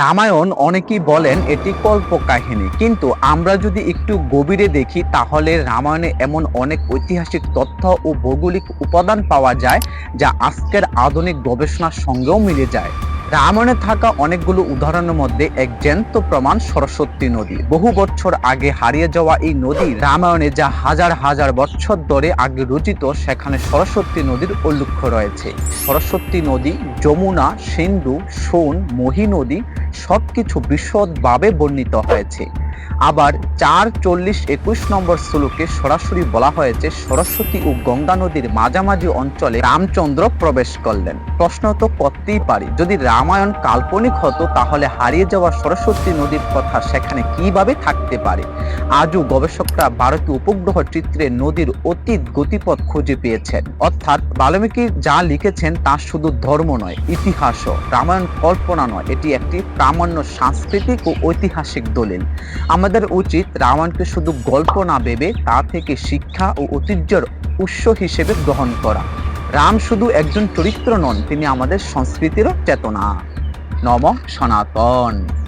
রামায়ণ অনেকেই বলেন এটি কল্প কাহিনী কিন্তু আমরা যদি একটু গভীরে দেখি, তাহলে রামায়ণে এমন অনেক ঐতিহাসিক তথ্য ও ভৌগোলিক উপাদান পাওয়া যায়, যা আজকের আধুনিক গবেষণার সঙ্গেও মিলে যায়। রামায়ণে থাকা অনেকগুলো উদাহরণের মধ্যে এক জ্যান্ত প্রমাণ সরস্বতী নদী। বহু বছর আগে হারিয়ে যাওয়া এই নদী রামায়ণে যা হাজার হাজার বছর ধরে আগে রচিত, সেখানে সরস্বতী নদীর উল্লেখ রয়েছে। সরস্বতী নদী, যমুনা, সিন্ধু, সোন মহি নদী সবকিছু বিশদভাবে বর্ণিত হয়েছে। আবার চার চল্লিশ একুশ নম্বর শ্লোকে সরাসরি বলা হয়েছে, সরস্বতী ও গঙ্গা নদীর মাঝামাঝি অঞ্চলে রামচন্দ্র প্রবেশ করলেন। প্রশ্ন তো করতেই পারি, যদি রামায়ণ কাল্পনিক হতো তাহলে হারিয়ে যাওয়া সরস্বতী নদীর কথা সেখানে কীভাবে থাকতে পারে? আজও গবেষকরা ভারতীয় উপগ্রহ চিত্রে নদীর অতীত গতিপথ খুঁজে পেয়েছেন। অর্থাৎ বাল্মীকি যা লিখেছেন তা শুধু ধর্ম নয়, ইতিহাসও। রামায়ণ কল্পনা নয়, এটি একটি প্রামাণ্য সাংস্কৃতিক ও ঐতিহাসিক দলিল। আমাদের উচিত রামায়ণকে শুধু গল্প না ভেবে তা থেকে শিক্ষা ও ঐতিহ্যের উৎস হিসেবে গ্রহণ করা। রাম শুধু একজন চরিত্র নন, তিনি আমাদের সংস্কৃতিরও চেতনা। নম সনাতন।